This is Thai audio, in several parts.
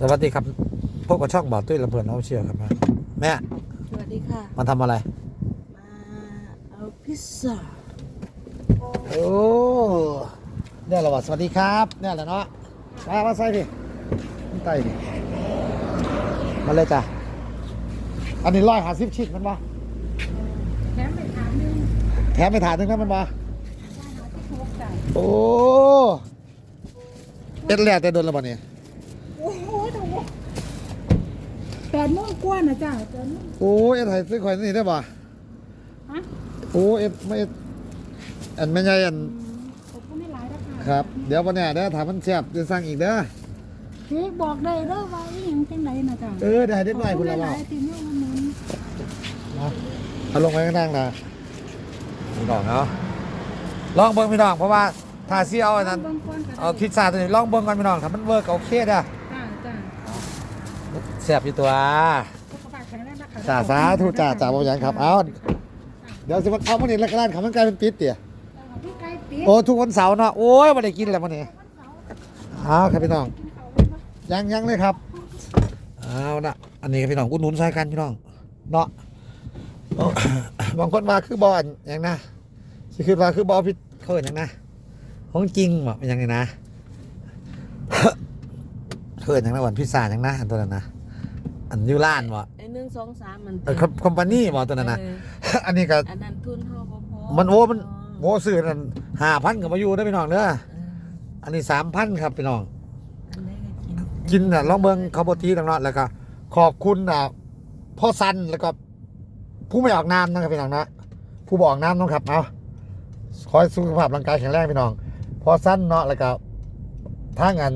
สวัสดีครับพบกับช่องบ่าวตุ้ยลำเพลินน้องเชียร์ครับแม่สวัสดีค่ะ มาทำอะไร มาเอาพิซซ่า โอ้เนี่ยแหละวะสวัสดีครับ เนี่ยแหละเนาะมามาใส่ดิมันไต่ดิมาเลยจ้ะ อันนี้ร้อยห้าสิบชิ้นมันบ่แถมไปถามนึงแถมไปถาดหนึงนะมันบ่ว่าหาที่พกได้โอ้เอ็ดแหล่แต่โดนแล้วบ่เนี่ย โอ้โหถูกแป ดโมงกว่านะจ้าแปดโมงโอ้เอ็ดไห้ซื้อข่อยนี่ได้บ่ฮะโอ้เอ็ดไม่เอ็ดอันไม่ใช่อันขอบคุณไม่หลายแล้วค่ะครับ เดี๋ยววันเนี้ยเดี๋ยวถามมันแซ่บจะสั่งอีกเด้อ เฮ้ยบอกได้เด้อว่าอีหยังจังไดนะจ้าเออเดี๋ยวให้เด็กหน่อยคุณละหบ่าลายๆที่เมื่อวันนั้นเอาลงไปข้างล่างนะพี่น้องเนาะลองเบิ้งพี่น้องเพราะว่าถ้าซีเอาอันนั้น บางคนก็ได้เอาพิซซ่าตัวนี้ลองเบิ้งก่อนพี่น้องถ้ามันเวิร์กก็โอเคเด้อจ้าจ้า แซ่บอยู่ตัวสุขภาพแข็งแรงนะคะจ่าสาธุจ่าจ่าบ่หยังครับเอาเดี๋ยวสิมันเอามันนี่แล้วก็ร้านเขามันกลายเป็นปิดเตี่ยพี่ไก่ปิ๊ดโอ้ทุกวันเสาร์เนาะโอ้ยบ่ได้กินแล้วมื้อนี้เอาครับพี่น้องยังยังเลยครับเอานะอันนี้ครับพี่น้องอุดหนุนใส่กันพี่น้องเนาะบางคนมาคือบอลอย่างนะสิคือว่าคือบอลพิษเขาเอินอย่างนะของจริงบ่เป็นอย่างนี้นะ เขาเอินอย่างนะวันพิซซ่าอย่างนะอันตัวนั้นนะอันอยูร้านบ่ไอ้หนึ่งสองสามมันเออคอมพานีบ่ตัวนั้นนะเอออันนี้ก็อันนั้นทุนเฮาบ่พอมันโอ้มันโอ้ซื้อนั่นห้าพันกับมาอยู่ได้อพี่น้องเด้อเอออันนี้สามพันครับพี่น้องอันนี้ก็กินกินน่ะลองเบิ่งเขาบตีต่างเนาะแล้วก็ขอบคุณอะพ่อซันแล้วก็ผู้ไม่ออกน้ำนะครับพี่น้องนะผู้บอกน้ำนะครับเอาขอให้สุขภาพร่างกายแข็งแรงพี่น้องพ่อซันเนาะแล้วก็ถ้างาน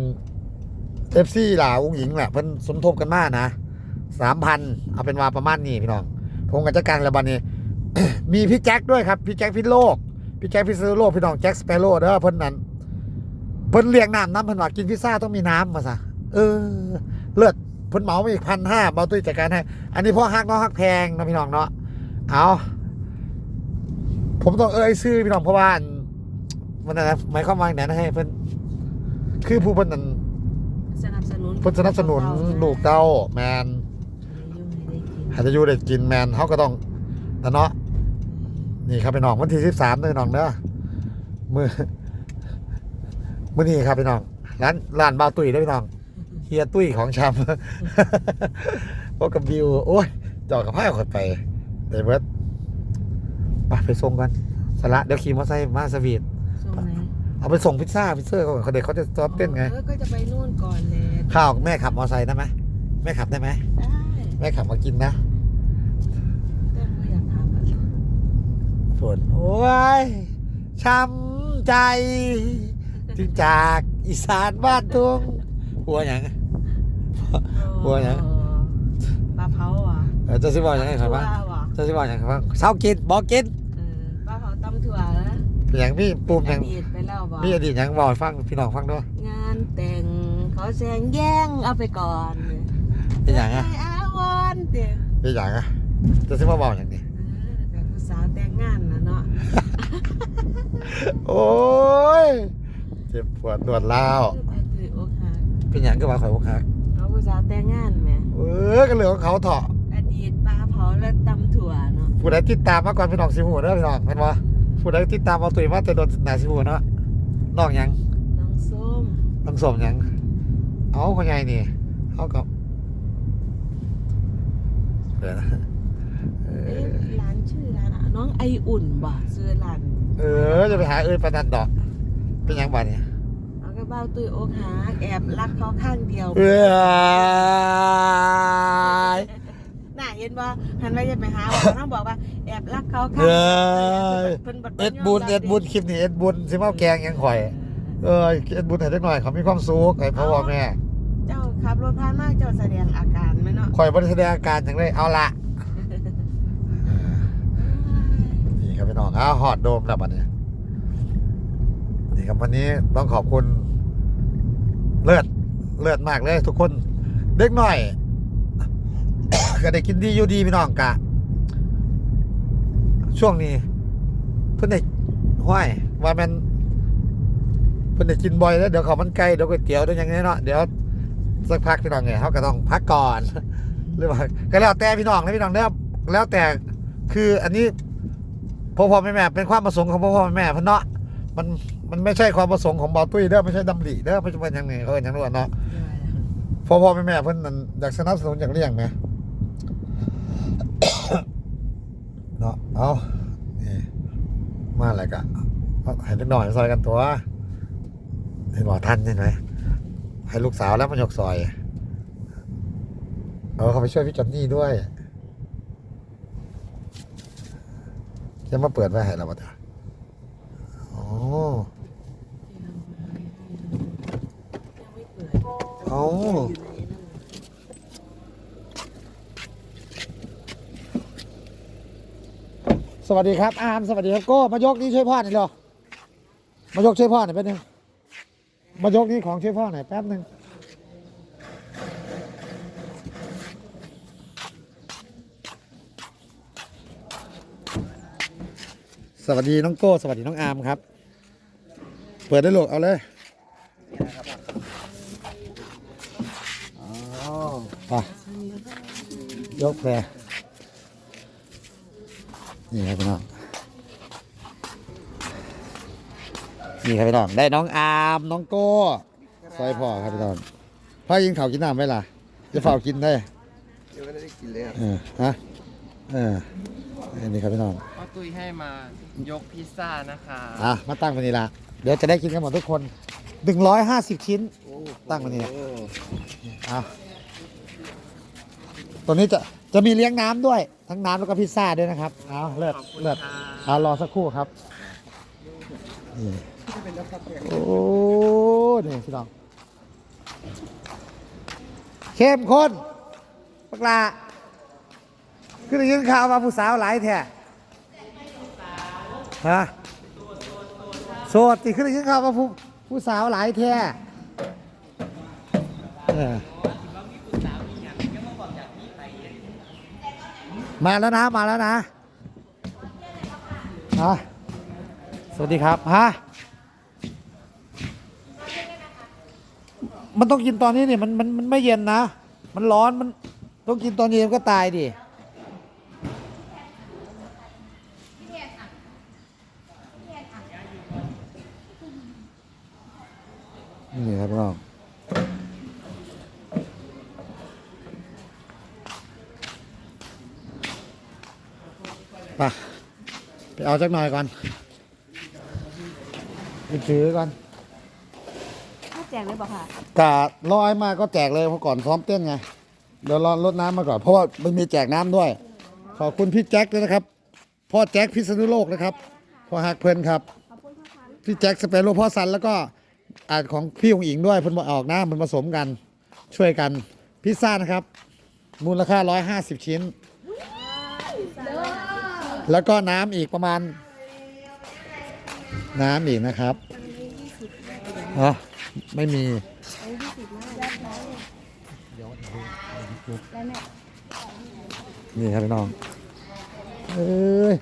เอฟซีหล่าอุ้งหญิงแหละเพิ่นสมทบกันมากนะสามพันเอาเป็นว่าประมาณนี้พี่น้องผมกับจัดการระบาดนี้ มีพี่แจ็คด้วยครับ พี่แจ็คพิษโลก พี่แจ็คพิษณุโลกพี่น้องแจ็คสเปโร่เด้อเพิ่นนั้นเพิ่นเลี้ยงน้ำน้ำเพิ่นว่ากินพิซซ่าต้องมีน้ำมาซะเออ เลือดเพิ่นเหมามาอีกพันห้าเบาตุ้ยจัดการให้ อันนี้พ่อฮักเนาะฮักแพงนะพี่น้องเนาะเอาผมต้องเอ่ยชื่อพี่น้องเพราะว่าอันมันนะหมายความว่าอย่างนั้นให้เพิ่นคือผู้เพิ่นนั้น เพิ่นสนับสนุนลูกเต้าแมนให้ยุ่งให้ได้กินหาจะอยู่ได้กินแมนเขาก็ต้องนะเนาะนี่ครับพี่น้องวันที่สิบสามเด้อพี่น้องเด้อมือมือนี้ครับพี่น้องร้านร้านบาวตุ้ยเด้อพี่น้องเฮียตุ้ยของชำพบกับบิว โอ้ยจอดกับผ้าขดไปเดเบิร์ดไปไปส่งกันสละเดี๋ยวขี่มอเตอร์ไซค์มาสวีทช่วงไหนเอาไปส่งพิซซ่าพิซซ่าเขาก่อนเขาเด็กเขาจะซ้อมเต้นไงออก็จะไปนู่นก่อนเลย ข้าวแม่ขับมอเตอร์ไซค์ได้ไหมแม่ขับได้ไหมได้แม่ขับมากินนะแต่ไม่อยากถามอะฝนโอ้ยช้ำใจจึงจากอีสานบ้านทุ่งหัวอย่างกลัวยังปลาเผาอะเออเจะสิบอกอย่างไรครับว่าถั่วว่ะเจะสิบอกอย่างไรครับเศร้ากินบอกกินเออปลาเผาตำถั่วนะเป็นอย่างพี่ปูมออย่างดีตไปแล้วบ่มีอดีตอย่างบอกให้ฟังพี่น้องฟังด้วยงานแต่ง เขาแซงแย่งเอาไปก่อนเป็นอย่างอะไอาวอนเดี๋ยวเป็นอย่างอะเจะสิมาบอกอย่างนี้เออแต่ผู้สาวแต่งงานนะเนาะโอ้ยเจ็บปวดปวดร้าวไปคืออกหักเป็นอย่างก็ว่าข่อยอกหักเขาผู้สาวแต่งงานไหมเออก็เหลือของเขาเถอะอดีตปลาเผาและตำถั่วเนาะผู้ใดติดตามมาก่อนพี่น้องสิหูเด้อพี่น้องเห็นบ่ผู้ใดติดตามเอาตุยมาแต่โดนหนาสิหูเนาะน้องหยังน้องส้มน้องสมหยัง เอาคนใหญ่นี่เขากับเดี๋ยวนะเอเอ๊ะอร้านชื่อร้านอะน้องไออุ่นบ่ซื้อร้านเออจะไปหาเอิญปานนันดอก เป็นหยังบ้าเนี่ย เอาก็เบ้าตุ้ยอกหักแอบรักเขาข้างเดียวเอ้ยน่าเห็นว่าหันไปจะไปหาว่าน้องบอกว่าแอบรักเขาข้างเอ้ยเพิ่นบ่เอ็ดบุญเอ็ดบุญคลิปนี้เอ็ดบุญสิมาเอาแกงหยังข่อย เออเอ็ดบุญให้เล็กหน่อยเขามีความสุขให้พ่อแม่ เจ้าขับรถผ่านมาเจ้าแสดงอาการไหมเนาะข่อยบริแสดงอาการอย่างไรเอาละนี่ครับพี่น้องอ้าวฮอดโดมแล้วบัดนี้นี่ครับวันนี้ต้องขอบคุณ เลือดเลือดมากเลยทุกคน เด็กหน่อย ก็ได้กินดีอยู่ดีพี่น้องกะ ช่วงนี้เพิ่นได้ห้วยว่ามัน เพิ่นได้กินบ่อยแล้วเดี๋ยวเขามันไก่เดี๋ยวก๋วยเตี๋ยวเดี๋ยวอย่างนี้เนาะเดี๋ยวสักพักพี่น้องไงเขาก็ต้องพักก่อนหรือว่าก็แล้วแต่พี่น้องนะพี่น้องเด้อแล้วแต่คืออันนี้พ่อพ่อแม่แม่เป็นความประสงค์ของพ่อพ่อแม่แม่เพิ่นเนาะมันมันไม่ใช่ความประสงค์ของบอตุ้ยเด้อไม่ใช่ดำริเด้อไม่ใช่เป็นอย่างนี้เขาเป็นอย่างนู้นเนาะพ่อพ่อแม่แม่เพิ่นนั่นอยากสนับสนุนอยากเลี้ยงไหมเนาะเอานี่มาอะไรกะให้เล็กหน่อยซอยกันตัว เห็นบอกท่านเห็นไหมให้ลูกสาวแล้วมันยกซอยเออเขาไปช่วยพี่จอนนี่ด้วยจะมาเปิดไว้ให้เราปะจ๊ะโอ้เอาสวัสดีครับอามสวัสดีครับโก้มายกนี้ช่วยพ่อหน่อยเร็วมายกช่วยพ่อหน่อยแป๊บนึง มายกนี้ของช่วยพ่อหน่อยแป๊บหนึ่งสวัสดีน้องโก้ สวัสดีน้องอาร์มครับ เปิดได้โหลูกเอาเลยไปยกแพรนี่ครับพี่น้อง นี่ครับพี่น้องได้น้องอาร์มน้องโก้ซอยพ่อครับพี่น้องพ่อยิงเขาวกินน้ำไหมล่ะ จะเฝ้ากินได้ยังไม่ได้กินเลยครับเออฮะเอออันนี้ครับพี่น้องป้าตุ้ยให้มายกพิซซ่านะคะอะมาตั้งวันนี้ละเดี๋ยวจะได้กินกันหมดทุกคนหนึ่งร้อยห้าสิบชิ้น ตั้งไว้นี่โอ้เอาตัวนี้จะจะมีเลี้ยงน้ำด้วย ทั้งน้ำแล้วก็พิซซ่าด้วยนะครับ เอาเลิศขอบคุณเลิศค่ะเอารอสักครู่ครับนี่ โอ้เนี่พี่น้องเข้มข้นปลาขึ้นได้ยินข่าวว่าผู้สาวหลายแท้ฮะโสดติขึ้นได้ยินข่าวว่าผู้ผู้สาวหลายแท้เออมาแล้วนะมาแล้วนะอะสวัสดีครับฮะ มันต้องกินตอนนี้เนี่ยมันมันมันไม่เย็นนะ มันร้อนมันต้องกินตอนเย็นก็ตายดินี่ครับพี่น้องไปไปเอาจักหน่อยก่อนไปถือก่อน แจกเลยบอกค่ะกะร้อยมาก็แจกเลยเพราะก่อนซ้อมเต้นไง เดี๋ยวรอรดน้ำมาก่อน เพราะว่ามันมีแจกน้ำด้วย ขอบคุณพี่แจ็คด้วยนะครับ พ่อแจ็คพิษณุโลกนะครับ พ่อฮักเพื่อนครับ พี่แจ็คสเปโร่พ่อสันแล้วก็อาจของพี่องอิงด้วยเพิ่นมาออกน้ำมันผสมกัน ช่วยกันพิซซ่านะครับ มูลค่า 150 ชิ้น แล้วก็น้ำอีกประมาณ น้ำอีกนะครับอ๋อ ไม่มีนี่ครับพี่น้องเอ้ย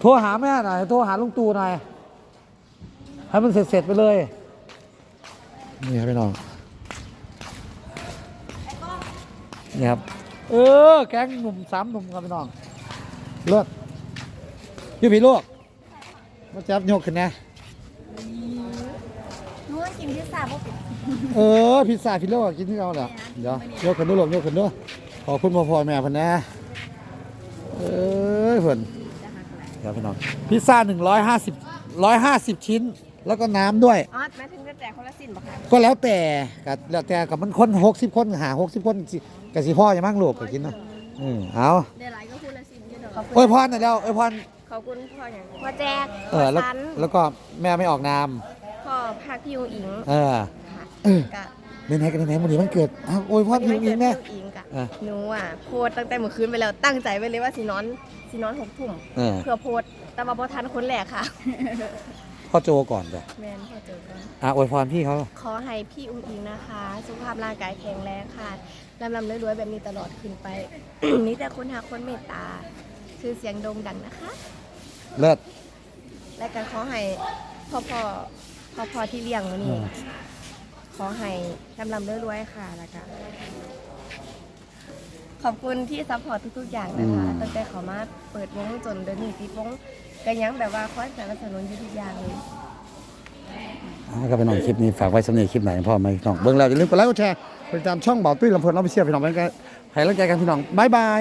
โทรหาแม่หน่อยโทรหาลุงตู่หน่อยให้มันเสร็จๆไปเลย นี่ครับพี่น้องนี่ครับ เออ แก๊งหนุ่มสามหนุ่มครับพี่น้องเลิศอยูพี่ลูกมาจับโยกขึ้นนะ กินพิซซ่าพวกเออพิซซ่าพี่โลกกินที่เราเหรอเดี๋ยวโยกขึ้นด้วยลงโยกขึ้นด้วยขอบคุณพ่อพ่อแม่เพันนะเอ้ยเพิ่นเดี๋ยวพี่น้องพิซซ่าหนึ่งร้อยห้าสิบร้อยห้าสิบชิ้น แล้วก็น้ำด้วยอ๋อแม่ถึงจะแจกคนละสินบอกค่ะก็แล้วแต่กับแล้วแต่กับมันคนหกสิบคนหาหกสิบคนสิกับสิพ่อจะมั่งลูกก็กินเนาะอืมเอาเดี๋ยวไรก็คนละสินเดี๋ยวขอบโอ้ยพรหน่อยแล้วโอ้ยพรขอบคุณพ่ออย่างพ่อแจกเออแล้วสันแล้วก็แม่ไม่ออกนาม พ่อพาพี่ยูอิงเออ ค่ะเออ กะไหนๆกันไหนๆวันนี้มันเกิดอ้าวโอ้ยพรพิมพ์อิงแม่ พี่อิงกะเออหนูอะโพสต์ตั้งแต่เมื่อคืนไปแล้วตั้งใจไว้เลยว่าสีนอนสีนอนหกทุ่มเออเพื่อโพสต์แต่ว่าพอทันคนแรกค่ะ พ่อโจก่อนจ้ะแมนพอเจอกัน อะอวยพรพี่เขา ขอให้พี่อุ้งอิงนะคะ สุขภาพร่างกายแข็งแรงค่ะลำลำรวยๆแบบนี้ตลอดขึ้นไป นี่แต่คนหาคนเมตตาชื่อเสียงโด่งดังนะคะ เลิศ และก็ขอให้พ่อพ่อ พ่อพ่อที่เลี้ยงมื้อนี้ขอให้ลำลำรวยๆค่ะแล้วก็ขอบคุณที่ซัพพอร์ตทุกๆอย่างนะคะตั้งแต่เขามาเปิดวงจนเดินหนีติดวงก็ยังแบบว่าคอยสนับสนุนอยู่ทุกอย่างเลยอ่าก็ไปน้องคลิปนี้ฝากไว้สำเนียงคลิปไหนพ่อไหมน้องเบิ่งแล้วอย่าลืมกดไลค์กดแชร์ไปตามช่องเบาตุ้ยลำเพลินเราไปเชียร์พี่น้องไปกันให้ร่างใจกันพี่น้องบ๊ายบาย